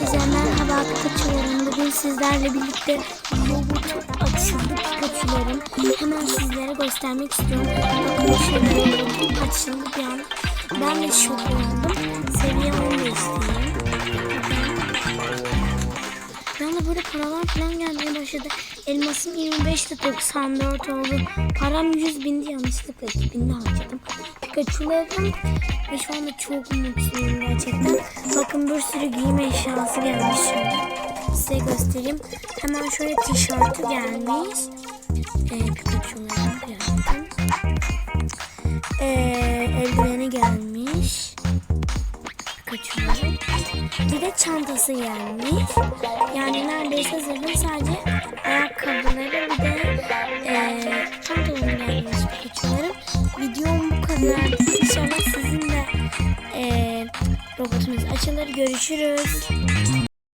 Herkese merhaba Pikachu'larım. Bugün sizlerle birlikte robotu açıldı Pikachu'larım. Hemen sizlere göstermek istiyorum. Bakın şöyle açıldı bir an. Ben de şok oldum. Seviye 10 istiyorum. Bir anda böyle paralar falan gelmeye başladı. Elmasım 25'te 94 oldu. Param 100 bindi yanlışlıkla 2000'de harcadım. Pikachu'larım ve şu anda çok mutluyum gerçekten. Bir sürü giyim eşyası gelmiş şöyle. Size göstereyim. Hemen şöyle tişörtü gelmiş. Ee, Pikachu'ların kıyafeti. Ee, eldiveni gelmiş. Pikachu'ların. Bir de çantası gelmiş. Yani neredeyse zırhın sadece ayakkabıları bir de e, pantolonu gelmiş Pikachu'ların. Videom bu kadar. Robotunuz açılır. Görüşürüz.